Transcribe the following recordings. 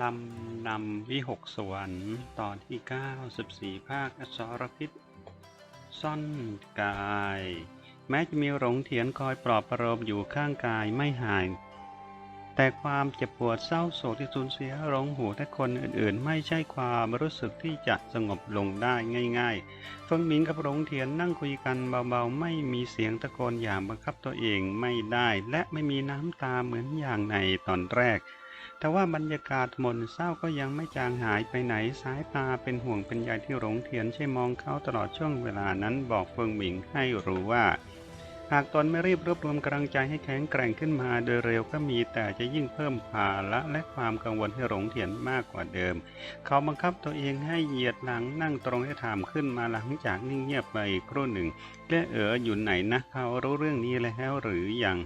ลำนำวิหกสวรรค์ตอนที่ 94 ภาคอสรพิษ ซ่อนกาย แม้จะมีหลงเถียนคอยปลอบประโลมอยู่ข้างกายไม่ห่าง แต่ความเจ็บปวดเศร้าโศกที่สูญเสียหลงหูและคนอื่นๆ ไม่ใช่ความรู้สึกที่จะสงบลงได้ง่ายๆเฟิงหมิงกับหลงเถียนนั่งคุยกันเบาๆ ไม่มีเสียงตะโกนอย่างบังคับตัวเองไม่ได้ และไม่มีน้ำตาเหมือนอย่างในตอนแรก แต่ว่าบรรยากาศหม่นเศร้าก็ยังไม่จางหายไปไหนสายตาเป็นห่วงเป็นใยที่หลงเทียนใช่มองเขาตลอดช่วงเวลานั้นบอกเฟิงหมิงให้รู้ว่า หากตนไม่รีบรวบรวมกำลังใจให้แข็งแกร่งขึ้นมาโดยเร็วก็มีแต่จะยิ่งเพิ่มภาระและความกังวลให้หลงเทียนมากกว่าเดิม เขาบังคับตัวเองให้เหยียดหลังนั่งตรงให้ถามขึ้นมาหลังจากนิ่งเงียบไปครู่หนึ่งเละเอ๋ออยู่ไหนนะเขารู้เรื่องนี้แล้วหรือยัง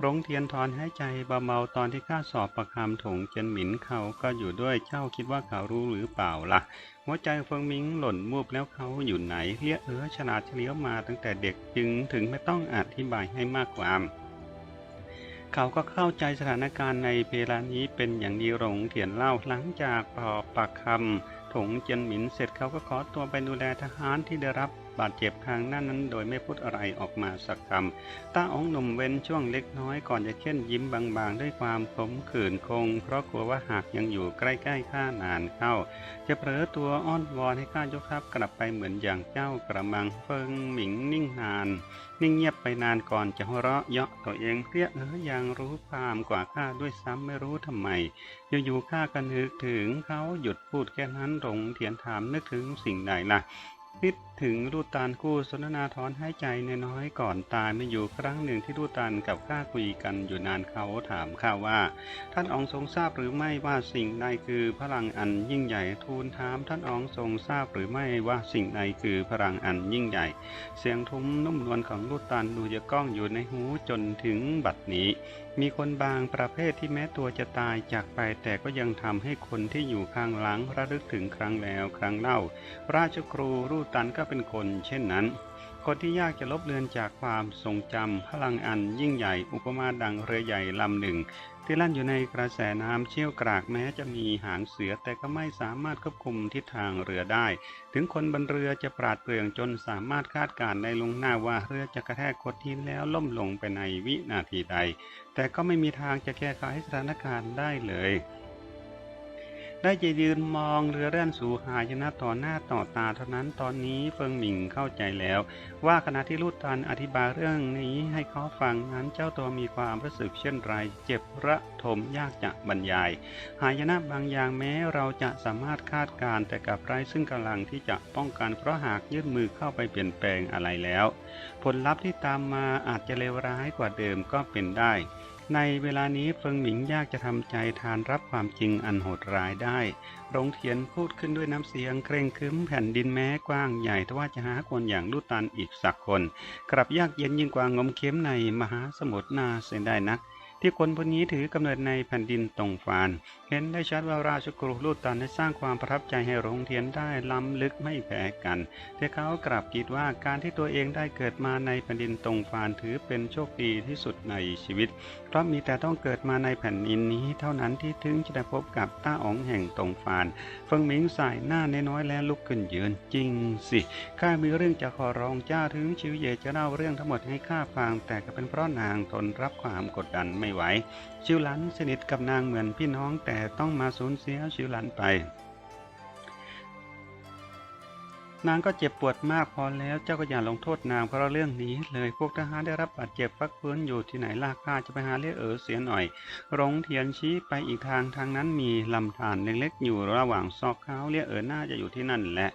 หลงเทียนถอนหายใจเบาๆตอนที่ข้าสอบประคำถงเจนหมินเขาก็อยู่ด้วยเจ้าคิดว่าเขารู้หรือเปล่าล่ะ หัวใจเฟิงมิงหล่นมูบแล้วเขาอยู่ไหนเลี้ยเออฉลาดเฉลียวมาตั้งแต่เด็กจึงถึงไม่ต้องอธิบายให้มากความ เขาก็เข้าใจสถานการณ์ในเวลานี้เป็นอย่างดีหลงเถียนเล่าหลังจากปอบปากคำถงเจนหมินเสร็จเขาก็ขอตัวไปดูแลทหารที่ได้รับ บาดเจ็บทางด้านนั้นโดยไม่พูดอะไรออกมาสักคำตาองหนุ่มเว้นช่วงเล็กน้อยก่อนจะเค้นยิ้มบางๆ ด้วยความขมขื่นคง เพราะกลัวว่าหากยังอยู่ใกล้ๆข้านานเข้า จะเผลอตัวอ้อนวอนให้ข้ายกทัพกลับไปเหมือนอย่างเจ้ากระมังเฟิงหมิงนิ่งนาน นิ่งเงียบไปนานก่อนจะหัวเราะเยาะตัวเองเรียกเออยังรู้ความกว่าข้าด้วยซ้ำไม่รู้ทำไมอยู่ๆข้าก็นึกถึงเขาหยุดพูดแค่นั้นหลงเถียนถามนึกถึงสิ่งใดล่ะคิด ถึงลูตาลคู่สนทนาถอนหายใจน้อยๆก่อนตายไม่อยู่ครั้งหนึ่งที่ลูตาลกับข้าคุยกันอยู่นานเขาถามข้าว่า ท่านองทรงทราบหรือไม่ว่าสิ่งใดคือพลังอันยิ่งใหญ่ทูลถาม ท่านองทรงทราบหรือไม่ว่าสิ่งใดคือพลังอันยิ่งใหญ่ เสียงทุ้มนุ่มนวลของลูตาลดูจะก้องอยู่ในหูจนถึงบัดนี้ มีคนบางประเภทที่แม้ตัวจะตายจากไปแต่ก็ยังทำให้คนที่อยู่ข้างหลังระลึกถึงครั้งแล้วครั้งเล่า ราชครูรูตันก็เป็นคน เช่นนั้นคนที่ยากจะลบเลือนจากความทรงจำพลังอันยิ่งใหญ่อุปมาดังเรือใหญ่ลำหนึ่ง ที่ลั่นอยู่ในกระแสน้ำเชี่ยวกรากแม้จะมีหางเสือแต่ก็ไม่สามารถควบคุมทิศทางเรือได้ ถึงคนบนเรือจะปราดเปรื่องจนสามารถคาดการณ์ได้ลวงหน้าว่าเรือจะกระแทกกดที่แล้วล่มลงไปในวินาทีใด แต่ก็ไม่มีทางจะแก้ไขสถานการณ์ได้เลย ได้จะยืนมองเรือเลื่อนสู่หายนะต่อหน้าต่อตาเท่านั้นตอนนี้เฟิงหมิงเข้าใจแล้ว ว่าขณะที่ลูกตันอธิบายเรื่องนี้ให้เขาฟังนั้นเจ้าตัวมีความรู้สึกเช่นไร เจ็บระทมยากจะบรรยาย หายนะบางอย่างแม้เราจะสามารถคาดการณ์แต่กับไร้ซึ่งกำลังที่จะป้องกันเพราะหากยื่นมือเข้าไปเปลี่ยนแปลงอะไรแล้ว ผลลัพธ์ที่ตามมาอาจจะเลวร้ายกว่าเดิมก็เป็นได้ ในเวลานี้เฟิงหมิงยากจะทำใจทานรับความจริงอันโหดร้ายได้ รงเทียนพูดขึ้นด้วยน้ำเสียงเคร่งครึ้มแผ่นดินแม้กว้างใหญ่ทว่าจะหาคนอย่างลู่ตันอีกสักคน กลับยากเย็นยิ่งกว่างมเข็มในมหาสมุทรนาเสียได้นัก ที่คนพวกนี้ถือกำเนิดในแผ่นดินตรงฟาน เห็นได้ชัดว่าราชกรุลูตันได้สร้างความประทับใจให้หลงเทียนได้ล้ำลึกไม่แพ้กัน แต่เขากลับคิดว่าการที่ตัวเองได้เกิดมาในแผ่นดินตรงฟานถือเป็นโชคดีที่สุดในชีวิต เพราะมีแต่ต้องเกิดมาในแผ่นดินนี้เท่านั้นที่ถึงจะได้พบกับต้าอ๋องแห่งตรงฟานเฟิงหมิงสายหน้าน้อยและลุกขึ้นยืนจริงสิข้ามีเรื่องจะขอร้องเจ้าถึงชิวเย่จะเล่าเรื่องทั้งหมดให้ข้าฟังแต่ก็เป็นเพราะนางทนรับความกดดันไม่ไหวชิวหลันสนิทกับนางเหมือนพี่น้องแต่ต้องมาสูญเสียชิวหลันไป นางก็เจ็บปวดมากพอแล้วเจ้าก็อย่าลงโทษนางเพราะเรื่องนี้ เลยพวกทหารได้รับบาดเจ็บฟักฟื้นอยู่ที่ไหนล่าข้าจะไปหาเลี้ยเอ๋อเสียหน่อยหลงเทียนชี้ไปอีกทางทางนั้นมีลำธารเล็กๆอยู่ระหว่างซอกเขาเลี้ยเอ๋อน่าจะอยู่ที่นั่นแหละ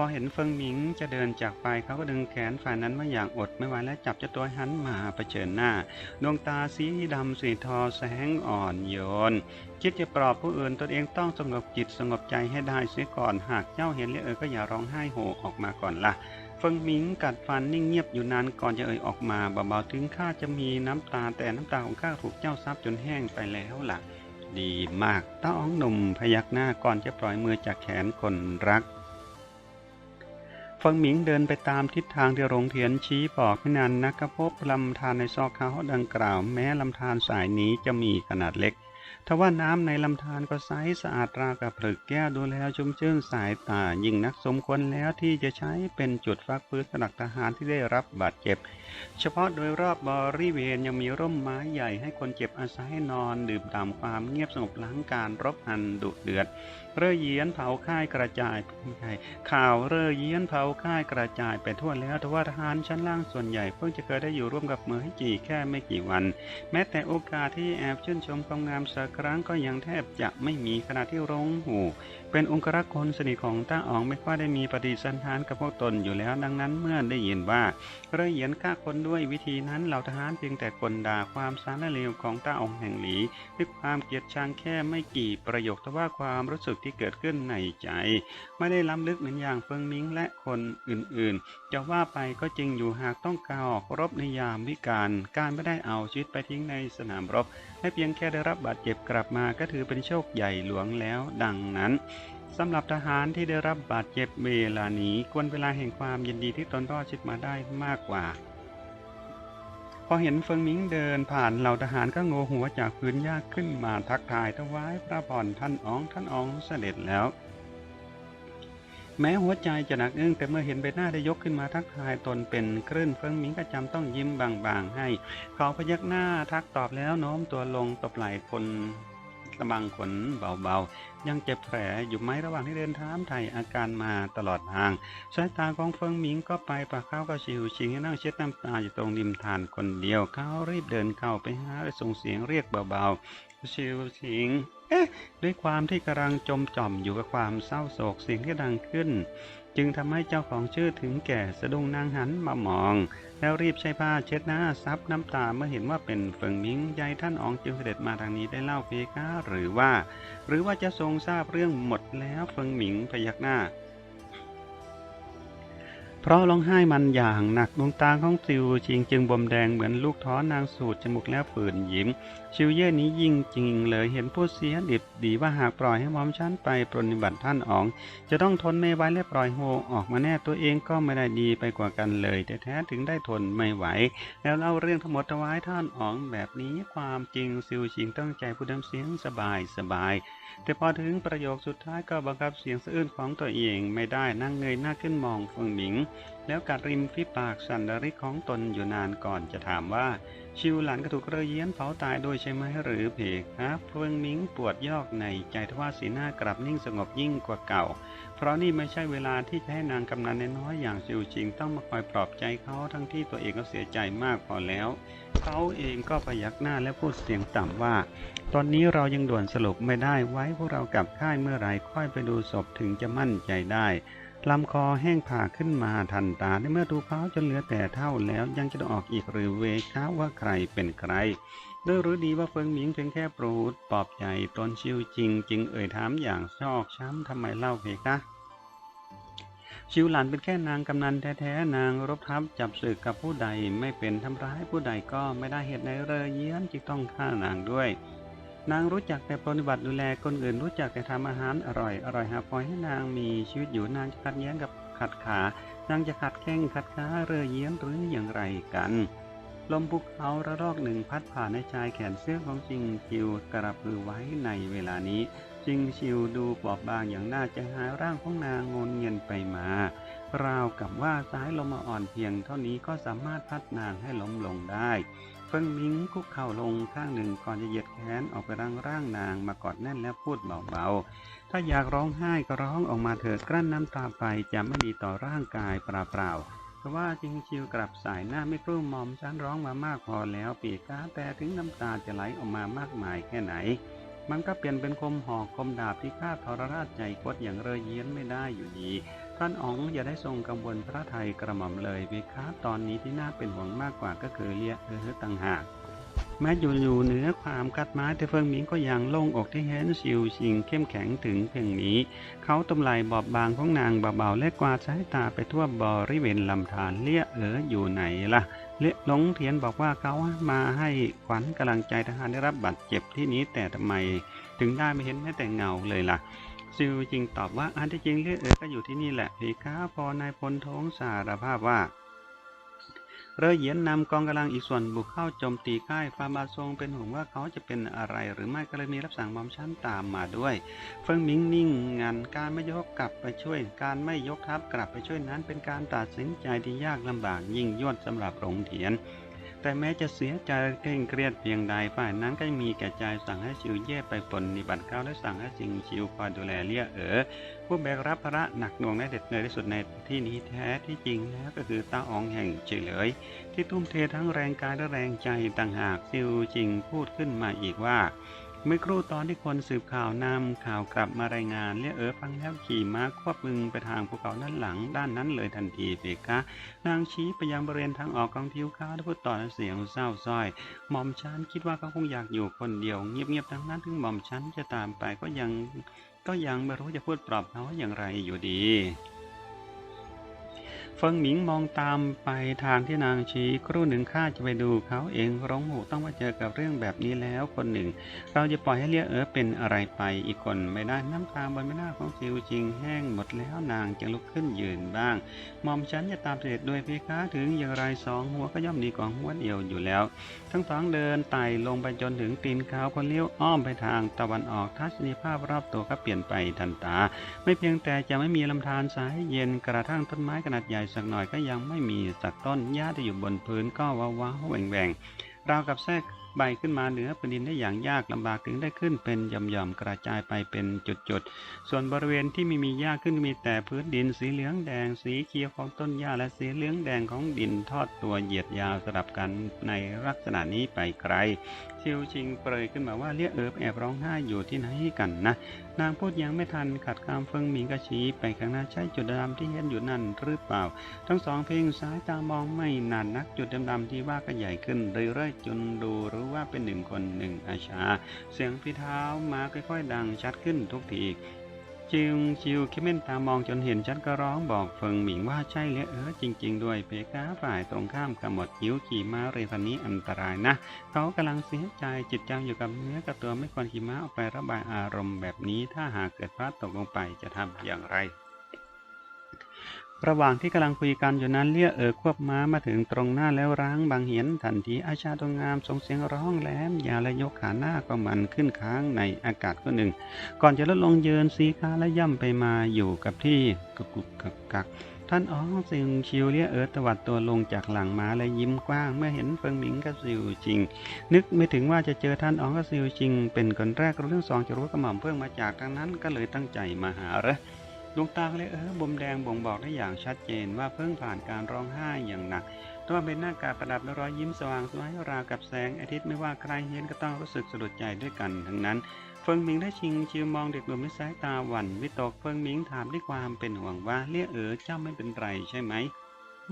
อเห็นเฟิงหมิงจะเดินจากไปเขาก็ดึงแขนฝ่ายนั้นไม่อย่างอดไม่ไหวและจับเจ้าตัวหันมาเผชิญหน้า ดวงตาสีดำสีทอแสงอ่อนโยน คิดจะปลอบผู้อื่นตนเองต้องสงบจิตสงบใจให้ได้เสียก่อนหากเจ้าเห็นเลี้ยเอ๋อก็อย่าร้องไห้โฮออกมาก่อนละ่ะเฟิงหมิงกัดฟันนิ่งเงียบอยู่นานก่อนจะเอ่ยออกมาเบาๆถึงข้าจะมีน้ำตาแต่น้ำตาของข้าถูกเจ้าซับจนแห้งไปแล้วล่ะ ดีมากต้าอ๋องหนุ่มพยักหน้าก่อนจะปล่อยมือจากแขนคนรัก ฟังหมิงเดินไปตามทิศทางที่หลงเทียนชี้บอกไม่นานนักก็พบลำธารในซอกเขาดังกล่าว แม้ลำธารสายนี้จะมีขนาดเล็กทว่าน้ำในลำธารก็ใสสะอาดราวกับผลึกแก้วดูแล้วชุ่มชื่นสายตายิ่งนักสมควรแล้วที่จะใช้เป็นจุดฟักพื้นสำหรับทหารที่ได้รับบาดเจ็บ เฉพาะโดยรอบบริเวณยังมีร่มไม้ใหญ่ให้คนเจ็บอาศัยนอน ดื่มด่ำความเงียบสงบหลังการรบอันดุเดือด เร่เยียนเผาค่ายกระจายไม่ใช่ข่าวเร่เยียนเผาค่ายกระจายไปทั่วแล้วทว่าทหารชั้นล่างส่วนใหญ่เพิ่งจะเคยได้อยู่ร่วมกับเมืองให้จีแค่ไม่กี่วัน แม้แต่โอกาสที่แอบชื่นชมความงามสักครั้งก็ยังแทบจะไม่มีขณะที่ร้องหูเป็นองครักษ์คนสนิทของต้าอ๋องไม่ค่อยได้มีปฏิสันทานกับพวกตนอยู่แล้วดังนั้นเมื่อได้ยินว่าเร่อเยียนฆ่าคนด้วยวิธีนั้นเหล่าทหารเพียงแต่กลด่าความสารเลวของต้าอ๋องแห่งหลีด้วยความเกลียดชังแค่ไม่กี่ประโยคแต่ว่าความรู้สึกที่เกิดขึ้นในใจ ไม่ได้ล้ำลึกเหมือนอย่างเฟิงมิงและคนอื่นๆ จะว่าไปก็จริงอยู่หากต้องการออกรบในยามวิกาลการไม่ได้เอาชีวิตไปทิ้งในสนามรบ ให้เพียงแค่ได้รับบาดเจ็บกลับมาก็ถือเป็นโชคใหญ่หลวงแล้ว ดังนั้นสำหรับทหารที่ได้รับบาดเจ็บเวลานี้ควรเวลาแห่งความยินดีที่ตนรอดชีวิตมาได้มากกว่า พอเห็นเฟิงมิงเดินผ่านเหล่าทหารก็งงหัวจากพื้นหญ้าขึ้นมาทักทายถวายพระพรท่านอ๋องท่านอ๋องเสด็จแล้ว แม้หัวใจจะหนักอึ้งแต่เมื่อเห็นใบหน้าได้ยกขึ้นมาทักทายตนเป็นคลื่นเฟิงมิงก็จำต้องยิ้มบางๆให้ เขาพยักหน้าทักตอบแล้วโน้มตัวลงตบไหล่คนกำลังขนเบาๆ ยังเจ็บแผลอยู่ไหมระหว่างที่เดินทามไทยอาการมาตลอดทาง สายตาของเฟิงหมิงก็ไปปากเขาก็ชิวชิงให้นั่งเช็ดน้ำตาอยู่ตรงริมทานคนเดียวเขารีบเดินเข้าไปหาและส่งเสียงเรียกเบาๆชิวชิง เอ๊ะ ด้วยความที่กำลังจมจ่อมอยู่กับความเศร้าโศกเสียงที่ดังขึ้น จึงทำให้เจ้าของชื่อถึงแก่สะดุ้งนางหันมามอง แล้วรีบใช้ผ้าเช็ดหน้าซับน้ำตาเมื่อเห็นว่าเป็นเฟิงมิงยายท่านอ๋องจึงเสด็จมาทางนี้ได้เล่าเพคะหรือว่า หรือว่าจะทรงทราบเรื่องหมดแล้วเฟิงหมิงพยักหน้าเพราะร้องไห้มันอย่างหนักดวงตาของซิวชิงจึงบวมแดงเหมือนลูกท้อนางสูดจมูกแล้วฝืนยิ้มชิวเย่นี้ยิ่งจริงเลยเห็นผู้เสียดิบดีว่าหากปล่อยให้มอมชั้นไปปรนนิบัติท่านอ๋อง จะต้องทนไม่ไหวและปล่อยโฮออกมาแน่ตัวเองก็ไม่ได้ดีไปกว่ากันเลยแต่แท้ถึงได้ทนไม่ไหว แล้วเล่าเรื่องทั้งหมดถวายท่านอ๋องแบบนี้ความจริงซิวชิงตั้งใจพูดน้ำเสียงสบายสบายแต่พอถึงประโยคสุดท้ายก็บังคับเสียงสะอื้นของตัวเองไม่ได้นั่งเงยหน้าขึ้นมองเฟิงหมิง แล้วกัดริมฝีปากสันดริกของตนอยู่นานก่อนจะถามว่า ชิวหลานกระถูกเรือเยี้ยนเผาตายโดยใช่ไหมหรือเพครับเฟิงมิงปวดยอกในใจทว่าสีหน้ากลับนิ่งสงบยิ่งกว่าเก่า เพราะนี่ไม่ใช่เวลาที่จะให้นางกำนันน้อยอย่างชิวชิงต้องมาคอยปลอบใจเขาทั้งที่ตัวเองก็เสียใจมากพอแล้ว เขาเองก็พยักหน้าและพูดเสียงต่ำว่า ตอนนี้เรายังด่วนสรุปไม่ได้ไว้พวกเรากลับค่ายเมื่อไหรค่อยไปดูศพถึงจะมั่นใจได้ ลำคอแห้งผ่าขึ้นมาทันตาในเมื่อดูเขาจนเหลือแต่เท่าแล้วยังจะออกอีกหรือเวค้าว่าใครเป็นใครด้วยรู้ดีว่าเฟิงหมิงเพียงแค่ปรูดปอบใจตนชิวจริงจึงเอ่ยถามอย่างชอกช้ำทำไมเล่าเพคะชิวหลานเป็นแค่นางกำนันแท้ๆนางรบทัพจับศึกกับผู้ใดไม่เป็นทำร้ายผู้ใดก็ไม่ได้เหตุในเรอเยี้ยนจึงต้องฆ่านางด้วย นางรู้จักแต่ปฏิบัติดูแลคนอื่นรู้จักแต่ทำอาหารอร่อยอร่อยหาปล่อยให้นางมีชีวิตอยู่นางจะขัดแย้งกับขัดขานางจะขัดแข้งขัดขาเรอเยี้ยนหรืออย่างไรกัน ลมภูเขาระลอกหนึ่งพัดผ่านในชายแขนเสื้อของจิงชิวกระพือไว้ในเวลานี้จิงชิวดูบอบบางอย่างน่าจะหายร่างของนางงนเงียนไปมาราวกับว่าสายลมอ่อนเพียงเท่านี้ก็สามารถพัดนางให้ล้มลงได้ เฟิงมิงคุกเข่าลงข้างหนึ่งก่อนจะเหยียดแขนออกไปร่างร่างนางมากอดแน่นและพูดเบาๆ ถ้าอยากร้องไห้ก็ร้องออกมาเถิดกลั้นน้ำตาไปจะไม่ดีต่อร่างกายเปล่าๆเพราะว่าจิงชิวกลับสายหน้าไม่กลุ้มมอมฉันร้องมามากพอแล้วปีกาแต่ถึงน้ำตาจะไหลออกมามากมายแค่ไหน มันก็เปลี่ยนเป็นคมหอกคมดาบที่ฆ่าทรราชใจคดอย่างเรยเยี้ยนไม่ได้อยู่ดี ท่านอ๋องอย่าได้ทรงกังวลพระไทยกระหม่อมเลยเบคะตอนนี้ที่น่าเป็นห่วงมากกว่าก็คือเลียเออต่างหากแม้อยู่อยู่เหนือความกัดไม้แต่เฟิงหมิงก็ยังโล่งอกที่เห็นชิวชิงเข้มแข็งถึงเพียงนี้ เขาตำไหลบอบบางของนางเบาๆและกวาดสายตาไปทั่วบริเวณลำธารเลี่ยเอออยู่ไหนล่ะเละหลงเทียนบอกว่าเขามาให้ขวัญกำลังใจทหารได้รับบาดเจ็บที่นี้แต่ทำไม ถึงได้ไม่เห็นแม้แต่เงาเลยล่ะ ซิวจริงตอบว่าอันที่จริงเลือดเอ๋ก็อยู่ที่นี่แหละพีค้าพอนายพลท้องสารภาพว่าเรือเหยียนนำกองกำลังอีกส่วนบุกเข้าโจมตีค่ายฟาบาทรงเป็นห่วงว่าเขาจะเป็นอะไร หรือไม่ก็เลยมีรับสั่งหมอมชั้นตามมาด้วย เฟิงมิงนิ่งงันการไม่ยกกลับไปช่วย การไม่ยกทัพกลับไปช่วยนั้นเป็นการตัดสินใจที่ยากลำบากยิ่งยวดสำหรับหลงเถียน แต่แม้จะเสียใจเคร่งเครียดเพียงใดฝ่ายนั้นก็มีแก่ใจสั่งให้ชิวเย่ไปปนนิบัติเก้าและสั่งให้จิงชิวคอยดูแลเลี่ยเอ๋อผู้แบกรับภาระหนักหน่วงและเด็ดเหนื่อยที่สุดในที่นี้แท้ที่จริงแล้วก็คือตาอองแห่งเฉลย ที่ทุ่มเททั้งแรงกายและแรงใจต่างหากซิวจิงพูดขึ้นมาอีกว่า เมื่อครู่ตอนที่คนสืบข่าวนำข่าวกลับมารายงานเรียกเออฟังแล้วขี่ม้าควบมึงไปทางภูเขาด้านหลังด้านนั้นเลยทันทีเพคะ นางชี้ไปยังบริเวณทางออกของทิวข้าและพูดต่อเสียงเศร้าส้อย หม่อมฉันคิดว่าเขาคงอยากอยู่คนเดียว เงียบๆทั้งนั้นถึงหม่อมฉันจะตามไปก็ยังก็ยังไม่รู้จะพูดปลอบเขาอย่างไรอยู่ดี เฟิงหมิงมองตามไปทางที่นางชี้ครู่หนึ่งข้าจะไปดูเขาเองร้องหูต้องมาเจอกับเรื่องแบบนี้แล้วคนหนึ่ง เราจะปล่อยให้เลี้ยเอ๋อเป็นอะไรไปอีกคนไม่ได้น้ำตาบนใบหน้าของซิวจิงแห้งหมดแล้วนางจึงลุกขึ้นยืนบ้างหมอมฉันจะตามเสด็จด้วยเพคะถึงอย่างไรสองหัวก็ย่อมดีกว่าหัวเดียวอยู่แล้ว ทั้งสองเดินไต่ลงไปจนถึงตีนเขาพอเลี้ยวอ้อมไปทางตะวันออกทัศนียภาพรอบตัวก็เปลี่ยนไปทันตา ไม่เพียงแต่จะไม่มีลำธารสายเย็นกระทั่งต้นไม้ขนาดใหญ่สักหน่อยก็ยังไม่มีสักต้นหญ้าที่อยู่บนพื้นก็ว้าวว้าวแหว่งแหว่งราวกับแทรกใบขึ้นมาเหนือแผ่นดินได้อย่างยากลำบากถึงได้ขึ้นเป็นหย่อมๆกระจายไปเป็นจุดๆ ส่วนบริเวณที่ไม่มีหญ้าขึ้นมีแต่พื้นดินสีเหลืองแดงสีเขียวของต้นหญ้าและสีเหลืองแดงของดินทอดตัวเหยียดยาวสลับกันในลักษณะนี้ไปไกลชิวชิงเปรยขึ้นมาว่าเรียกเอิบแอบร้องไห้อยู่ที่ไหนกันนะ นางพูดยังไม่ทันขัดคำเฟิงหมิงกระชี้ไปข้างหน้าใช่จุดดำที่เห็นอยู่นั่นหรือเปล่า ทั้งสองเพ่งสายตามองไม่นานนักจุดดำๆที่ว่าก็ใหญ่ขึ้นเรื่อยๆจนดูรู้ว่าเป็นหนึ่งคนหนึ่งอาชา เสียงพี่เท้ามาค่อยๆ ดังชัดขึ้นทุกที จิวจิวคิเมนตามองจนเห็นฉันก็ร้องบอกเฟิงหมิงว่าใช่เลยเออจริง ๆ ด้วยเพกาฝ่ายตรงข้ามกับหมดยิ้วขี่ม้าเรพันนี้อันตรายนะ เขากำลังเสียใจจิตใจอยู่กับเนื้อกับตัวไม่ควรขี่ม้าออกไประบายอารมณ์แบบนี้ ถ้าหากเกิดพลาดตกลงไปจะทำอย่างไร ระหว่างที่กำลังคุยกันอยู่นั้นเลี่ยเอ๋อควบม้ามาถึงตรงหน้าแล้วร้างบางเหียนทันทีอาชาตัวงามส่งเสียงร้องแหลมยาวและยกขาหน้าก็มันขึ้นค้างในอากาศก็หนึ่ง ก่อนจะลดลงเยืนสีขาและย่ำไปมาอยู่กับที่กุกกุกกักกักท่านอ๋องซิงชิวเลี่ยเอ๋อตวัดตัวลงจากหลังม้าและยิ้มกว้าง เมื่อเห็นเฟิงหมิงกับซิวจิง นึกไม่ถึงว่าจะเจอท่านอ๋องกับซิวจิง เป็นคนแรกเรื่องสองจะรู้กระหม่อมเพิ่งมาจากทางนั้นก็เลยตั้งใจมาหาเหรอ ดวงตาเลยเออบ่มแดงบ่งบอกได้อย่างชัดเจนว่าเพิ่งผ่านการร้องไห้อย่างหนักตัวเป็นหน้ากากประดับด้วยรอยยิ้มสว่างสวยราวกับแสงอาทิตย์ไม่ว่าใครเห็นก็ต้องรู้สึกสะดุดใจด้วยกันทั้งนั้นเฟิงหมิงได้ชิงชิวมองเด็กหนุ่มด้วยสายตาหวั่นวิตกเฟิงหมิงถามด้วยความเป็นห่วงว่าเลี่ยเอ๋อเจ้าไม่เป็นไรใช่ไหม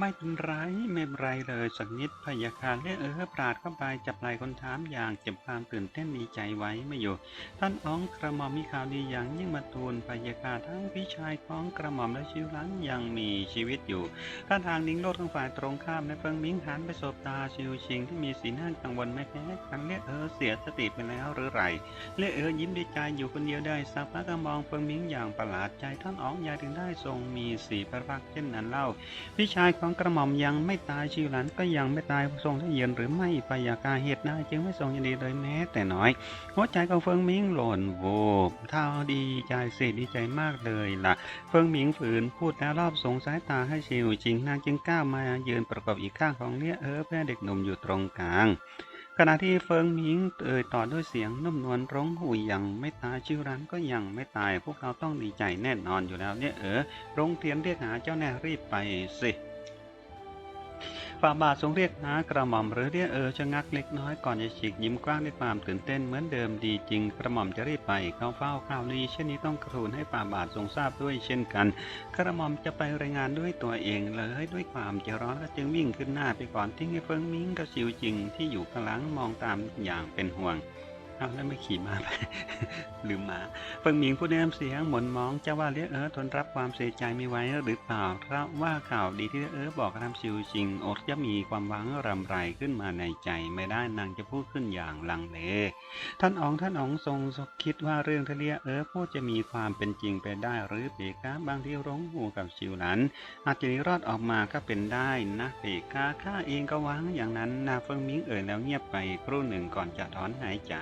ไม่เป็นไรไม่เป็นไรเลยสักนิดพยาคารเรียกเออปราดเข้าไปจับไหล่คนถามอย่างเจ็บความตื่นเต้นดีใจไว้ไม่อยู่ ท่านอ๋องกระหม่อมมีข่าวดีอย่างยิ่งมาทูลพยาคารทั้งพี่ชายของกระหม่อมและชิวหลันยังมีชีวิตอยู่ท่านทางนิ้งโลดของฝ่ายตรงข้ามในเฟิงมิงหันไปสบตาชิวชิงที่มีสีหน้ากังวลไม่แพ้กันเรียกเออเสียสติไปแล้วหรือไรเรียกเออยิ้มดีใจอยู่คนเดียวได้สักพักก็มองเฟิงมิงอย่างประหลาดใจท่านอ๋องยายถึงได้ทรงมีสีพระพักเช่นนั้นเล่าพี่ชายของกระหม่อมยังไม่ตายชิวหลันก็ยังไม่ตายทรงทะเยือนหรือไม่ปยากาเหตุนาจึงไม่ทรงยินดีเลยแม้แต่น้อย หัวใจของเฟิงมิงหล่นโวบเท่าดีใจเสียดีใจมากเลยล่ะ เฟิงมิงฝืนพูดแล้วรอบสงสายตาให้ชิวจริงนางจึงก้าวมาเยือนประกอบอีกข้างของเลี้ยเออเพื่อเด็กหนุ่มอยู่ตรงกลางขณะที่เฟิงหมิงเอ่ยต่อด้วยเสียงนุ่มนวลร้องหูยังไม่ตายชิวรันก็ยังไม่ตาย พวกเราต้องดีใจแน่นอนอยู่แล้วเนี่ยเออโรงเทียนเรียกหาเจ้าแน่รีบไปสิ ฝ่าบาททรงเรียกนะกระหม่อมหรือเรียกเออชะงักเล็กน้อยก่อนจะฉีกยิ้มกว้างด้วยความตื่นเต้นเหมือนเดิมดีจริงกระหม่อมจะรีบไปเข้าเฝ้าข่าวดีเช่นนี้ต้องกระทูลให้ฝ่าบาททรงทราบด้วยเช่นกัน กระหม่อมจะไปรายงานด้วยตัวเองเลยด้วยความใจร้อนก็จึงวิ่งขึ้นหน้าไปก่อนทิ้งให้เฟิงมิงกระสิวจริงที่อยู่ข้างหลังมองตามอย่างเป็นห่วง เอาแล้วไม่ขี่ม้าไปลืมมาเฟิงหมิงพูดในน้ำเสียงหม่นมองเจ้าว่าเลี้ยเออทนรับความเสียใจไม่ไหวหรือเปล่าเพราะว่าข่าวดีที่เลี้ยเออบอกกับทำชิวจริงอดจะมีความหวังรำไรขึ้นมาในใจ ไม่ได้นางจะพูดขึ้นอย่างลังเล ท่านอ๋องท่านอ๋องทรงคิดว่าเรื่องที่เลี้ยเออพูดจะมีความเป็นจริงไปได้หรือเปกาบางที่ร้องหูกับชิวหลันอาจจะรอดออกมาก็เป็นได้นะเปกาข้าเองก็หวังอย่างนั้นนาเฟิงมิงเอ่ยแล้วเงียบไปครู่หนึ่งก่อนจะถอนหายใจ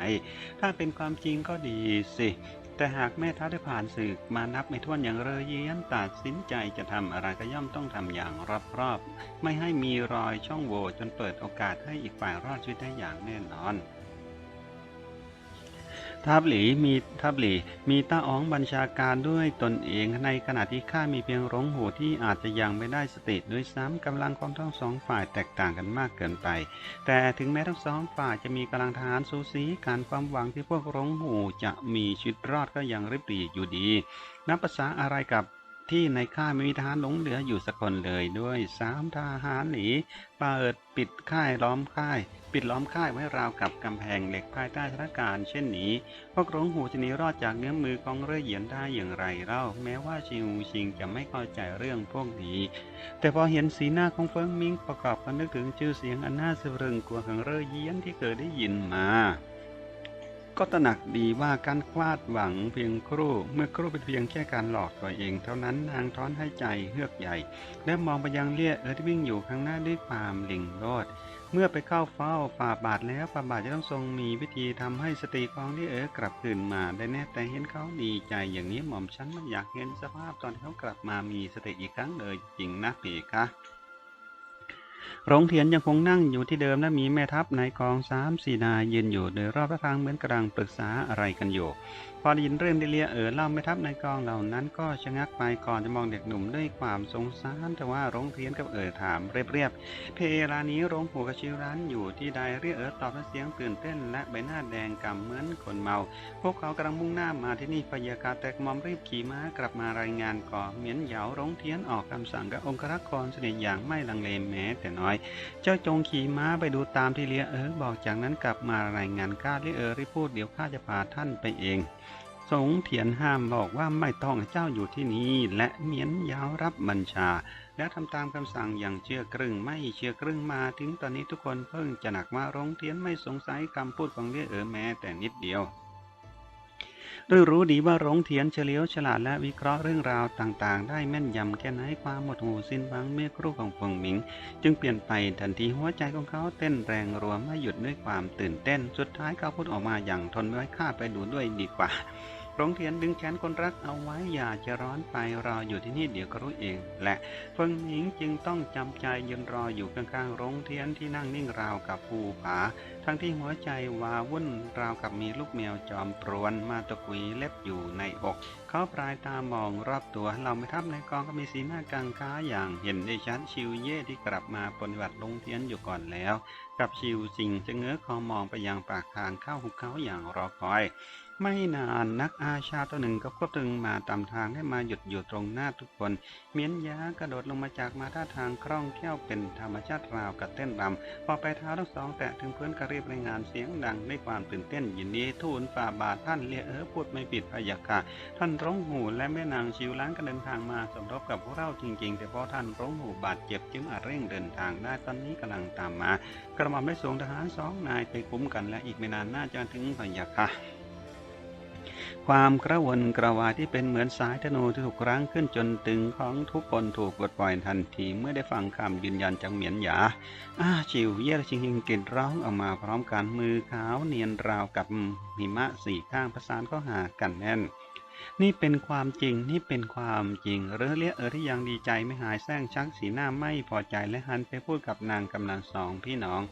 ถ้าเป็นความจริงก็ดีสิ แต่หากแม่ทัพได้ผ่านศึกมานับไม่ถ้วนอย่างเรอเยียนตัดสินใจจะทำอะไรก็ย่อมต้องทำอย่างรอบๆ ไม่ให้มีรอยช่องโหว่จนเปิดโอกาสให้อีกฝ่ายรอดชีวิตได้อย่างแน่นอน ทับหลีมีทับหลีมีต้าอ๋องบัญชาการด้วยตนเองในขณะที่ข้ามีเพียงร้งหูที่อาจจะยังไม่ได้สติด้วยซ้ำกำลังของทั้งสองฝ่ายแตกต่างกันมากเกินไป แต่ถึงแม้ทั้งสองฝ่ายจะมีกำลังทหารสูสีการความหวังที่พวกร้งหูจะมีชีวิตรอดก็ยังริบหรี่อยู่ดีนับภาษาอะไรกับ ที่ในค่ายไม่มีทหารหลงเหลืออยู่สักคนเลยด้วยสามทหารหนีเปิดปิดค่ายล้อมค่าย ปิดล้อมค่ายไว้ราวกับกำแพงเหล็กภายใต้สถานการณ์เช่นนี้ พวกร้งหูจะหนีรอดจากเนื้อมือของเรื่อเหยียนได้อย่างไรเล่า แม้ว่าชิวชิงจะไม่เข้าใจเรื่องพวกนี้ แต่พอเห็นสีหน้าของเฟิงมิงประกอบกันนึกถึงชื่อเสียงอันน่าสะพรึงกลัวของเรื่อเหยียนที่เคยได้ยินมา ก็ตระหนักดีว่าการคลาดหวังเพียงครู่ เมื่อครู่เป็นเพียงแค่การหลอกตัวเอง เท่านั้นนางท้อนให้ใจเฮือกใหญ่ และมองไปยังเลี่ยเอิร์ธวิ่งอยู่ข้างหน้าด้วยความหลิ่งโลดเมื่อไปเข้าเฝ้าฝ่าบาทแล้วฝ่าบาทจะต้องทรงมีวิธีทำให้สติของเลี่ยเอิร์ธกลับคืนมาได้แน่แต่เห็นเขาดีใจอย่างนี้หม่อมฉันไม่อยากเห็นสภาพตอนเขากลับมามีสติอีกครั้งเลยจริงนะเพคะ หลงเถียนยังคงนั่งอยู่ที่เดิมและมีแม่ทัพนายกองสามสี่นายยืนอยู่โดยรอบพระทางเหมือนกำลังปรึกษาอะไรกันอยู่ พอได้ยินเรื่องที่เลียเอ๋อเล่าแม่ทัพนกองเหล่านั้นก็ชะงักไปก่อนจะมองเด็กหนุ่มด้วยความสงสารแต่ว่าโรงเถียนกับเอ๋อถามเรียบๆเพลานี้โรงผูกกบชิร้านอยู่ที่ใดเรียกเอ๋อตอบด้วยเสียงตื่นเต้นและใบหน้าแดงกำเหมือนคนเมา พวกเขากำลังมุ่งหน้ามาที่นี่พยากาแต่มอมรีบขี่ม้ากลับมารายงานก่อนเหมียนเหยาโรงเทียนออกคำสั่งกับองครักษ์กรเสด็จอย่างไม่ลังเลแม้แต่น้อย เจ้าจงขี่ม้าไปดูตามที่เลียเอ๋อบอกจากนั้นกลับมารายงานการเลียเอ๋อรีพูดเดี๋ยวข้าจะพาท่านไปเอง สงเถียนห้ามบอกว่าไม่ต้องเจ้าอยู่ที่นี่และเหมียนยาวรับบัญชา และทำตามคำสั่งอย่างเชื่อกรึงไม่เชื่อกรึงมาถึงตอนนี้ทุกคนเพิ่งจะหนักว่ารงเทียนไม่สงสัยคำพูดของเลียเอ๋อแม้แต่นิดเดียวด้วยรู้ดีว่าโรงเทียนเฉลียวฉลาดและวิเคราะห์เรื่องราวต่างๆ ได้แม่นยำแค่ไหนความหมดหูสิ้นหวังเมื่อครู่ของเฟิงหมิง จึงเปลี่ยนไปทันทีหัวใจของเขาเต้นแรงรัวไม่หยุดด้วยความตื่นเต้น สุดท้ายเขาพูดออกมาอย่างทนไม่ไหวข้าไปดูด้วยดีกว่า รงเทียนดึงแขนคนรักเอาไว้อย่าจะร้อนไปรออยู่ที่นี่เดี๋ยวก็รู้เอง และเฟิงหมิงจึงต้องจำใจยืนรออยู่ข้างๆรงเทียนที่นั่งนิ่งราวกับภูผา ทั้งที่หัวใจวาวุ่นราวกับมีลูกแมวจอมปรวนมาตะกุยเล็บอยู่ในอกเขาปลายตามองรอบตัวเราไม่ทับในกองก็มีสีหน้ากังค้าอย่างเห็นได้ชัดชิวเย่ที่กลับมาปฏิบัติลงเทียนอยู่ก่อนแล้ว กับชิวจิงจะเงื้อคอมองไปยังปากทางเข้าหุบเขาอย่างรอคอย ไม่นานนักอาชาตัวหนึ่งก็ควบตึงมาตามทางให้มาหยุดอยู่ตรงหน้าทุกคน เมียนยากระโดดลงมาจากมาท่าทางคล่องแคล่วเป็นธรรมชาติราวกับเต้นรำพอไปเท้าทั้งสอง แตะถึงพื้นก็รีบรายงานเสียงดังด้วยความตื่นเต้นยินดีทูลฝ่าบาทท่านเลียเออพูดไม่ผิดพะยะค่ะท่านร้องหูและแม่นางชิวล้างก็เดินทางมาสมทบกับพวกเราจริงๆ แต่เพราะท่านร้องหูบาดเจ็บจึงอาจเร่งเดินทางได้ตอนนี้กำลังตามมา กระหม่อมได้ส่งทหารสองนายไปคุ้มกันและอีกไม่นานน่าจะถึงพะยะค่ะ ความกระวนกระวายที่เป็นเหมือนสายธนูที่ถูกรั้งขึ้นจนตึงของทุกคนถูกปลดปล่อยทันทีเมื่อได้ฟังคำยืนยันจากเหมียนหยาอ้าชิวเย่ชิงหิงกรีดร้องออกมาพร้อมกันมือขาวเนียนราวกับหิมะสี่ข้างประสานเข้าหากันแน่น นี่เป็นความจริงนี่เป็นความจริงเรือเลียเออที่ยังดีใจไม่หายแซงชักสีหน้าไม่พอใจและหันไปพูดกับนางกำนันสองพี่น้อง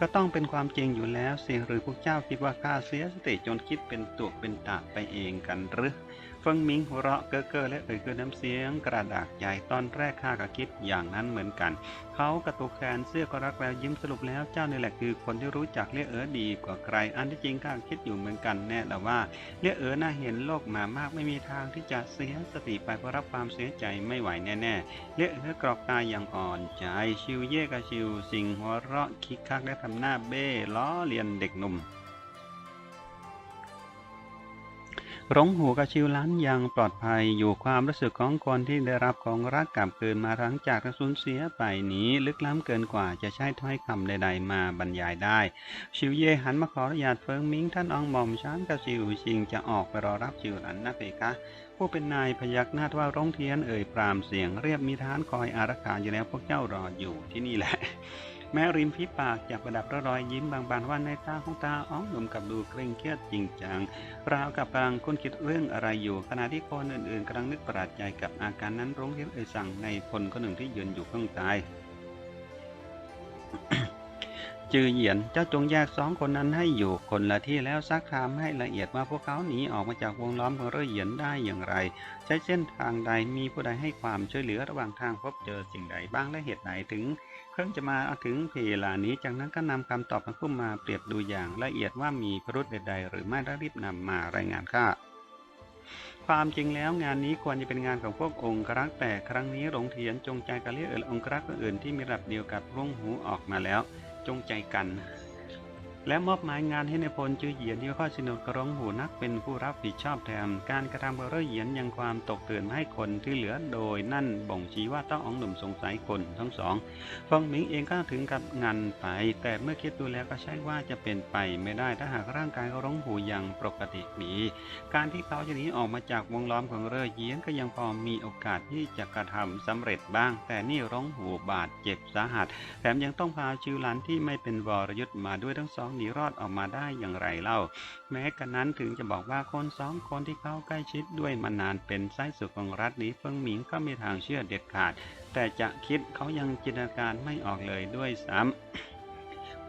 ก็ต้องเป็นความจริงอยู่แล้วสิหรือพวกเจ้าคิดว่าข้าเสียสติจนคิดเป็นตัวเป็นตาไปเองกันหรือ เฟิงมิงหัวเราะเก้อเก้อและเอ่ยคือน้ำเสียงกระดากใหญ่ตอนแรกข้าก็คิดอย่างนั้นเหมือนกัน เขากระตุกแขนเสื้อก็รักแล้วยิ้มสรุปแล้วเจ้านี่แหละคือคนที่รู้จักเรียเอ๋อดีกว่าใคร อันที่จริงข้าคิดอยู่เหมือนกันแน่แหละว่าเรียเอ๋อน่าเห็นโลกมามากไม่มีทางที่จะเสียสติไปเพราะรับความเสียใจไม่ไหวแน่ๆเรียเอ๋อกรอกตาอย่างอ่อนใจชิวเย่กับชิวสิงหัวเราะคิกคักและทำหน้าเบ้ล้อเลียนเด็กหนุ่ม ร้องหูกระชิวล้านยังปลอดภัยอยู่ความรู้สึกของคนที่ได้รับของรักกลับคืนมาหลังจากสูญเสียไปนี้ลึกล้ำเกินกว่าจะใช้ถ้อยคำใด ๆ มาบรรยายได้ ชิวเย่หันมาขออนุญาตเฟิงมิงท่านองหม่อมช้านกับชิวชิงจะออกไปรอรับชิวหลันนะเพคะผู้เป็นนายพยักหน้าว่าร้องเทียนเอ่ยปรามเสียงเรียบมีทานคอยอารักขาอยู่แล้วพวกเจ้ารออยู่ที่นี่แหละ แม้ริมฝีปากจะประดับด้วยรอยยิ้มบางๆว่าในตาของตาอ้องหนุ่มกับดูเคร่งเครียดจริงจังราวกับกำลังค้นคิดเรื่องอะไรอยู่ ขณะที่คนอื่นๆกำลังนึกประหลาดใจกับอาการนั้นร้องเรียกเอ่ยสั่งในคนคนหนึ่งที่ยืนอยู่ข้างใต้ จือเหยียนเจ้าจงแยกสองคนนั้นให้อยู่คนละที่แล้วซักถามให้ละเอียดว่าพวกเขาหนีออกมาจากวงล้อมของเรือเหยียนได้อย่างไร ใช้เส้นทางใดมีผู้ใดให้ความช่วยเหลือระหว่างทางพบเจอสิ่งใดบ้างและเหตุไหนถึงเพิ่งจะมาถึงเพลานี้จากนั้นก็นำคำตอบทั้งคู่มาเปรียบดูอย่างละเอียดว่ามีพรุธใดๆหรือไม่และรีบนำมารายงานข้าความจริงแล้วงานนี้ควรจะเป็นงานของพวกองครักษ์แต่ครั้งนี้หลงเทียนจงใจกันเรียกเอ่ยองครักษ์อื่นที่มีระดับเดียวกับร่วงหูออกมาแล้ว จงใจกัน และมอบหมายงานให้ในพลจือเหยียนที่ข้อสนุกระร้องหูนักเป็นผู้รับผิดชอบแทนการกระทำของเร่อเหยียนยังความตกตื่นให้คนที่เหลือโดยนั่นบ่งชี้ว่าต้ององหนุ่มสงสัยคนทั้งสองฟองหมิงเองก็ถึงกับงันไป แต่เมื่อคิดดูแล้วก็ใช่ว่าจะเป็นไปไม่ได้ถ้าหากร่างกายเขาร้องหูย่างปกติดีการที่เขาจะหนีออกมาจากวงล้อมของเร่อเหยียนก็ยังพอมีโอกาสที่จะกระทำสำเร็จบ้าง แต่นี่ร้องหูบาดเจ็บสาหัสแถมยังต้องพาชิวหลันที่ไม่เป็นวรยุทธ์มาด้วยทั้งสองนีรอดออกมาได้อย่างไรเล่า แม้กันนั้นถึงจะบอกว่าคนสองคนที่เข้าใกล้ชิดด้วยมานานเป็นไส้สุดของรัฐนี้เฟิงหมิงก็มีทางเชื่อเด็ดขาด แต่จะคิดเขายังจินตนาการไม่ออกเลยด้วยซ้ำ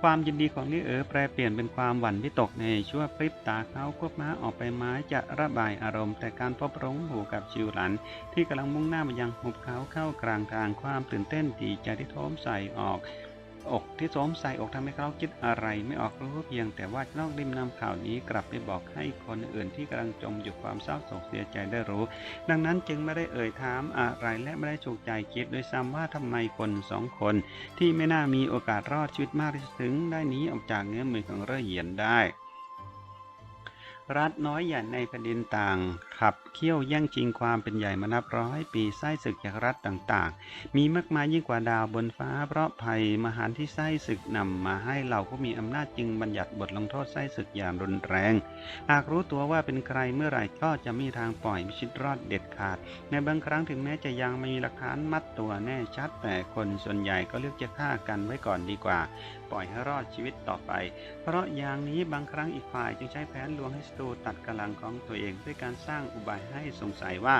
ความยินดีของลี่เอ๋อแปลเปลี่ยนเป็นความหวั่นวิตกในชั่วพริบตาเขาควบม้าออกไปไม้จะระบายอารมณ์ แต่การพบร้งหูกับชิวหลัน ที่กำลังมุ่งหน้ามายังหุบเขาเข้ากลางทางความตื่นเต้นดีใจที่โทมใส่ออก อกที่สวมใส่อกทำให้เขาคิดอะไรไม่ออกรู้เพียงแต่ว่าจะต้องริมนำข่าวนี้กลับไปบอกให้คนอื่นที่กำลังจมอยู่ความเศร้าโศกเสียใจได้รู้ ดังนั้นจึงไม่ได้เอ่ยถามอะไรและไม่ได้ฉุกใจคิดโดยซ้ำว่าทำไมคนสองคน ที่ไม่น่ามีโอกาสรอดชีวิตมากที่สุดถึงได้หนีออกจากเงื้อมือของเร่อเหยียนได้ รัฐน้อยใหญ่ในแผ่นดินต่าง ขับเคี่ยวแย่งชิงความเป็นใหญ่มานับร้อยปีไส้ศึกจากรัฐต่างๆ มีมากมายยิ่งกว่าดาวบนฟ้า เพราะภัยมหันต์ที่ไส้ศึกนำมาให้เหล่าผู้มีอำนาจจึงบัญญัติบทลงโทษไส้ศึกอย่างรุนแรง หากรู้ตัวว่าเป็นใครเมื่อไหร่ก็จะมีทางปล่อยมิชิตรอดเด็ดขาด ในบางครั้งถึงแม้จะยังไม่มีหลักฐานมัดตัวแน่ชัด แต่คนส่วนใหญ่ก็เลือกจะฆ่ากันไว้ก่อนดีกว่า ปล่อยให้รอดชีวิตต่อไป เพราะอย่างนี้บางครั้งอีกฝ่ายจึงใช้แผนลวงให้ศัตรูตัดกำลังของตัวเอง ด้วยการสร้างอุบายให้สงสัยว่า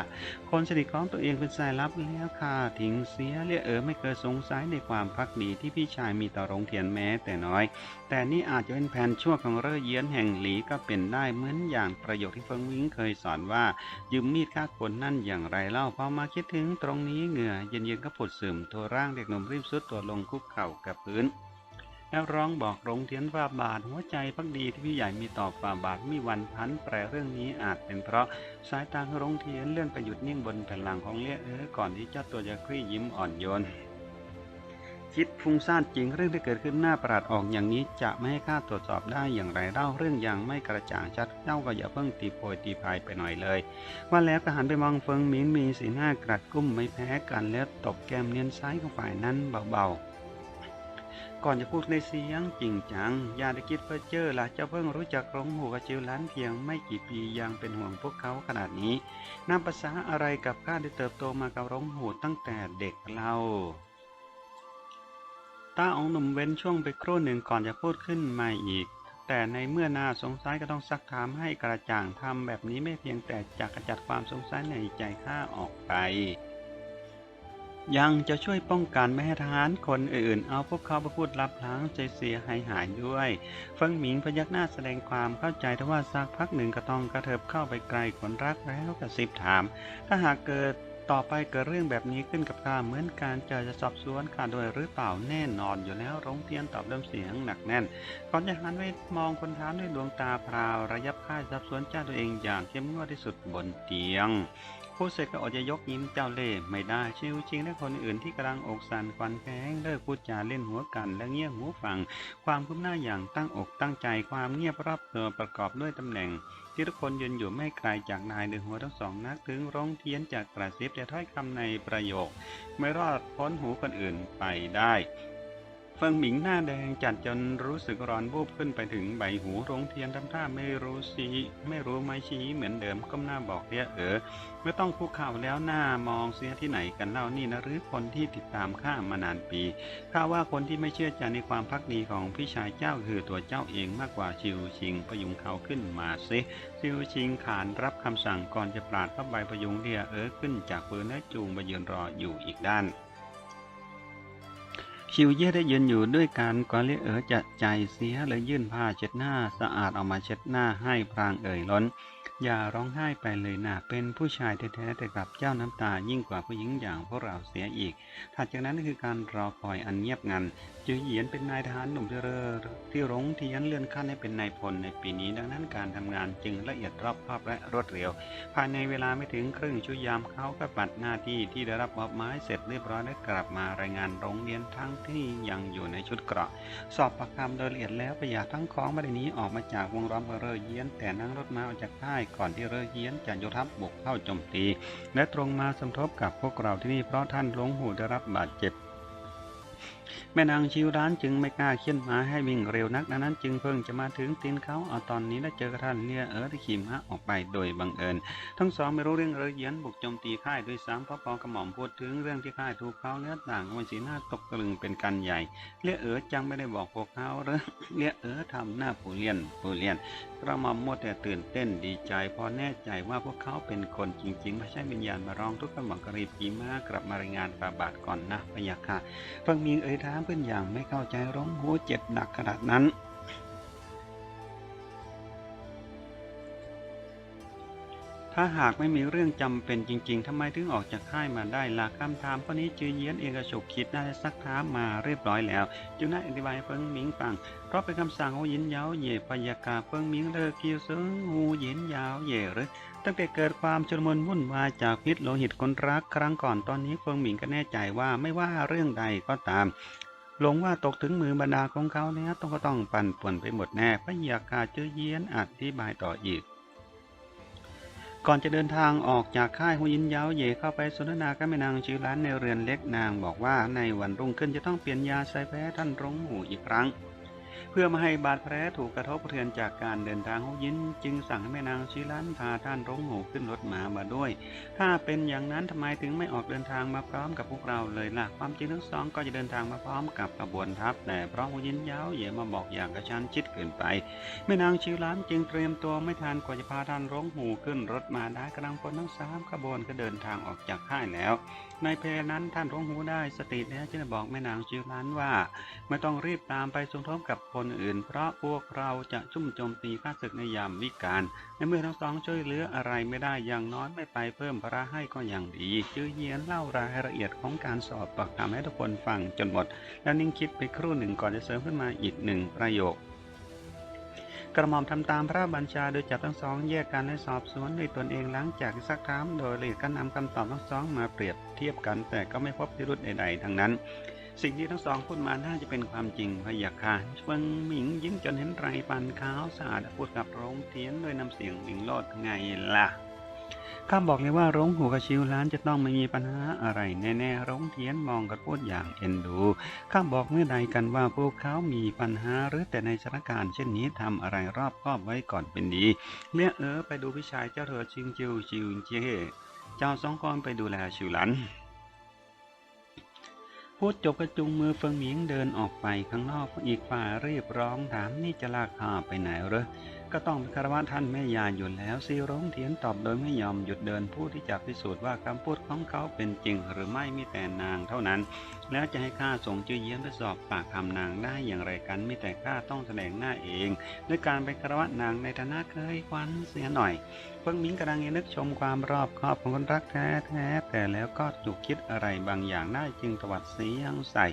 คนสนิทของตัวเองเป็นสายลับแล้วค่าทิ้งเสียเรียเออไม่เคยสงสัยในความพักดีที่พี่ชายมีต่อโรงเทียนแม้แต่น้อย แต่นี่อาจจะเป็นแผนชั่วของเร่อเยียนแห่งหลีก็เป็นได้เหมือนอย่างประโยคที่เฟิงวิงเคยสอนว่ายืมมีดฆ่าคนนั่นอย่างไรเล่าพอมาคิดถึงตรงนี้เหงื่อเย็นๆก็ผดซึมตัวร่างเด็กหนุ่มรีบสุดตัวลงคุกเข่ากับพื้น แล้วร้องบอกโรงเทียนว่าบาทหัวใจพักดีที่พี่ใหญ่มีต่อฝ่าบาทมีวันพันแปรเรื่องนี้อาจเป็นเพราะสายตาของรงเทียนเลื่อนไปหยุดนิ่งบนแผ่นหลังของเลี้ยเออก่อนที่เจ้าตัวจะคลี่ยิ้มอ่อนโยนคิดฟุ้งซ่านจริงเรื่องที่เกิดขึ้นหน้าประหลาดออกอย่างนี้จะไม่ให้ข้าตรวจสอบได้อย่างไรเล่าเรื่องยังไม่กระจ่างชัดเจ้าก็อย่าเพิ่งตีโพยตีพายไปหน่อยเลย ว่าแล้วก็หันไปมองเฟิงมินมีสีหน้ากรัดกุ้มไม่แพ้กันแล้วตบแก้มเนียนซ้ายของฝ่ายนั้นเบาๆ ก่อนจะพูดในเสียงจริงจัง อย่าได้คิดเพ้อเจ้อละเจ้าเพิ่งรู้จักหลงหูกับจิวล้านเพียงไม่กี่ปียังเป็นห่วงพวกเขาขนาดนี้นับภาษาอะไรกับข้าได้เติบโตมากับหลงหูตั้งแต่เด็กเล่าตาองหนุ่มเว้นช่วงไปครู่หนึ่งก่อนจะพูดขึ้นมาอีก แต่ในเมื่อนาสงสัยก็ต้องซักถามให้กระจ่างทำแบบนี้ไม่เพียงแต่จะกระจัดความสงสัยในใจข้าออกไป ยังจะช่วยป้องกันไม่ให้ทหารคนอื่น เอาพวกเขาไปพูดลับล้างใจเสียหายหายด้วย เฟิงหมิงพยักหน้าแสดงความเข้าใจแต่ว่าสักพักหนึ่งก็ต้องกระเถิบเข้าไปไกลคนรักแล้วกระซิบถาม ถ้าหากเกิดต่อไปเกิดเรื่องแบบนี้ขึ้นกับข้าเหมือนการจะจะสอบสวนข้าด้วยหรือเปล่าแน่นอนอยู่แล้วร้องเทียนตอบด้วยเสียงหนักแน่นก่อนจะหันไปมองคนท้ามด้วยดวงตาพราว ระยับค่ายสอบสวนเจ้าตัวเองอย่างเข้มงวดที่สุดบนเตียง ผู้เสกก็อดจะยกยิ้มเจ้าเล่ห์ไม่ได้ชิวชิงและคนอื่นที่กำลังอกสั่นควันแข้งเลิกพูดจาเล่นหัวกันและเงี่ยหูฟัง ความคุ้มหน้าอย่างตั้งอกตั้งใจความเงียบรอบตัวประกอบด้วยตำแหน่ง ที่ทุกคนยืนอยู่ไม่ไกลจากนายเดือหัวทั้งสองนักถึงร้องเทียนจากกระซิบแต่ถ้อยคำในประโยค ไม่รอดพ้นหูคนอื่นไปได้ เฟิงหมิงหน้าแดงจัดจนรู้สึกร้อนวูบขึ้นไปถึงใบหูโรงเทียนทำท่าไม่รู้สีไม่รู้ไม่ชี้เหมือนเดิมก้มหน้าบอกเรียเออไม่ต้องคุกเข่าแล้วหน้ามองเสียที่ไหนกันเล่านี่นะหรือคนที่ติดตามข้ามานานปีข้าว่าคนที่ไม่เชื่อใจในความพักดีของพี่ชายเจ้าคือตัวเจ้าเองมากกว่าชิวชิงพยุงเขาขึ้นมาซิชิวชิงขานรับคำสั่งก่อนจะปราดเข้าใบพยุงเรียเออขึ้นจากปืนและจูงไปยืนรออยู่อีกด้าน ชิวเย่ได้ยืนอยู่ด้วยการกอเลียเอ๋อจะใจเสียเลยยื่นผ้าเช็ดหน้าสะอาดออกมาเช็ดหน้าให้พรางเอ่ยล้น อย่าร้องไห้ไปเลยนะเป็นผู้ชายแท้ๆแต่กลับเจ้าน้ำตายิ่งกว่าผู้หญิงอย่างพวกเราเสียอีกถัดจากนั้นคือการรอคอยอันเงียบงันจือเหยียนเป็นนายทหารหนุ่มที่เรอที่รงเทียนเลื่อนขั้นให้เป็นนายพลในปีนี้ ดังนั้นการทำงานจึงละเอียดรอบคอบและรวดเร็ว ภายในเวลาไม่ถึงครึ่งชั่วยามเขาก็ปัดหน้าที่ที่ได้รับมอบหมายเสร็จเรียบร้อยและกลับมารายงานโรงเรียนทั้งที่ยังอยู่ในชุดเกราะ สอบปากคำโดยละเอียดแล้วประหยัดทั้งของม่ได้นี้ออกมาจากวงล้อมของเรอเยียนแต่นั่งรถมาออกจากค่ายก่อนที่เรอเยียนจะยกทัพบุกเข้าโจมตี และตรงมาสมทบกับพวกเราที่นี่เพราะท่านหลงหูได้รับบาดเจ็บ แม่นางชิวร้านจึงไม่กล้าเขี่ยนม้าให้วิ่งเร็วนักดังนั้นจึงเพิ่งจะมาถึงตีนเขาเอาตอนนี้และเจอกระท่านเลียเออที่ขี่ม้าออกไปโดยบังเอิญ ทั้งสองไม่รู้เรื่องเรอเยียนบุกโจมตีค่ายด้วยซ้ำเพราะปอกระหม่อมพูดถึงเรื่องที่ค่ายถูกเขาเนื้อต่างวันสีหน้าตกตะลึงเป็นกันใหญ่เลียเอ๋อจังไม่ได้บอกพวกเขาหรือเลียเอ๋อทำหน้าผู้เลียนผู้เลียน กระหม่อมมัวแต่ตื่นเต้นดีใจ พอแน่ใจว่าพวกเขาเป็นคนจริง ๆ ไม่ใช่วิญญาณมาร้องทุกข์กระหม่อมกรีบกีมากลับมารายงานฟาบาทก่อนนะพยาค่ะฟังมีเอ่ยถามเพื่อนอย่างไม่เข้าใจร้องหูเจ็บหนักขนาดนั้น ถ้าหากไม่มีเรื่องจำเป็นจริงๆทำไมถึงออกจากค่ายมาได้ล่ะคำถามข้อนี้จือเยียนเองกระฉกคิดได้ซักถามมาเรียบร้อยแล้ว จึงได้อธิบายเฟิงหมิงฟัง เพราะเป็นคำสั่งของยินยาวเหย่พยากาเฟิงหมิงเลิกคิวซึงหูยินยาวเหย่หรือตั้งแต่เกิดความชุลมุนวุ่นวายจากพิษโลหิตคนรักครั้งก่อนตอนนี้เฟิงหมิงก็แน่ใจว่าไม่ว่าเรื่องใดก็ตามหลงว่าตกถึงมือบรรดาของเขาแล้วต้องก็ต้องปั่นป่วนไปหมดแน่พระยากาเจือเยียนอธิบายต่ออีก ก่อนจะเดินทางออกจากค่ายหุยินเย้าเย่เข้าไปสนทนากับแม่นางชื่อร้านในเรือนเล็กนางบอกว่าในวันรุ่งขึ้นจะต้องเปลี่ยนยาใส่แพ้ท่านรงหูอีกครั้ง เพื่อไม่ให้บาดแผลถูกกระทบกระเทือนจากการเดินทางของยินจึงสั่งให้แม่นางชิลันพาท่านร้งหูขึ้นรถม้ามาด้วย ถ้าเป็นอย่างนั้นทำไมถึงไม่ออกเดินทางมาพร้อมกับพวกเราเลยล่ะ ความจริงทั้งสองก็จะเดินทางมาพร้อมกับขบวนทัพ แต่เพราะหูยินเย้าเหย่มาบอกอย่างกระชั้นชิดเกินไป แม่นางชิลันจึงเตรียมตัวไม่ทันกว่าจะพาท่านร้งหูขึ้นรถมาได้กำลังพลทั้งสามขบวนก็เดินทางออกจากค่ายแล้ว ในเพลนั้นท่านรงหูได้สติแล้วจึงบอกแม่นางชิลันว่าไม่ต้องรีบตามไปสมทบกับคนอื่น เพราะพวกเราจะชุ่มโจมตีข้าศึกในยามวิกาลในเมื่อทั้งสองช่วยเหลืออะไรไม่ได้อย่างน้อยไม่ไปเพิ่มภาระให้ก็อย่างดีจื้อเยียนเล่ารายละเอียดของการสอบปากคำให้ทุกคนฟังจนหมด แล้วนิ่งคิดไปครู่หนึ่งก่อนจะเสริมขึ้นมาอีกหนึ่งประโยค กระหม่อมทำตามพระบัญชาโดยจับทั้งสองแยกกันและสอบสวนด้วยตนเองหลังจากซักถามโดยละเอียดก็นำคำตอบทั้งสองมาเปรียบเทียบกัน แต่ก็ไม่พบพิรุธใดๆทั้งนั้น สิ่งที่ทั้งสองพูดมาน่าจะเป็นความจริงพะยาค่ะเฟิงหมิงยิ้มจนเห็นไรปันขาวสะอาดพูดกับโรงเทียนด้วยน้ำเสียงหมิงโลดไงล่ะ ข้าบอกเลยว่าโรงหูกับชิวล้านจะต้องไม่มีปัญหาอะไรแน่ๆโรงเทียนมองกันพูดอย่างเอ็นดู ข้าบอกเมื่อใดกันว่าพวกเขามีปัญหาหรือแต่ในสถานการณ์เช่นนี้ทำอะไรรอบคอบไว้ก่อนเป็นดีเลี้ยเออไปดูพี่ชายเจ้าเธอชิงจิวชิวเจเจ้าสองคนไปดูแลชิวหลันพูดจบกระจุงมือเฟิงหมิงเดินออกไปข้างนอกอีกฝ่ายรีบร้องถามนี่จะลากข้าไปไหนหรอ ก็ต้องเป็นคารวะท่านแม่ยาอยู่แล้วซีร้องเถียนตอบโดยไม่ยอมหยุดเดินผู้ที่จะพิสูจน์ว่าคำพูดของเขาเป็นจริงหรือไม่มีแต่นางเท่านั้น แล้วจะให้ข้าส่งจื้อเยี่ยมไปสอบปากคำนางได้อย่างไรกันมีแต่ข้าต้องแสดงหน้าเอง ด้วยการไปคารวะนางในฐานะเคยควันเสียหน่อย พิ่งมิ้งกำลังนึกชมความรอบคอบของคนรักแท้แท้แต่แล้วก็จุกคิดอะไรบางอย่างได้จึงตวัดเสียงใส่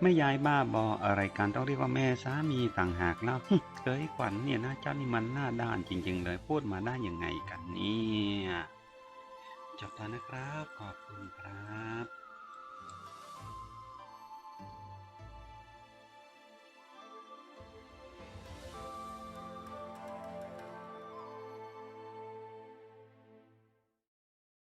ไม่ยายบ้าบออะไรกันต้องเรียกว่าแม่สามีต่างหากแล้วเคยขวัญเนี่ยนะเจ้านี่มันหน้าด้านจริง ๆ เลยพูดมาได้ยังไงกันเนี่ยจบแล้วนะครับ ขอบคุณครับ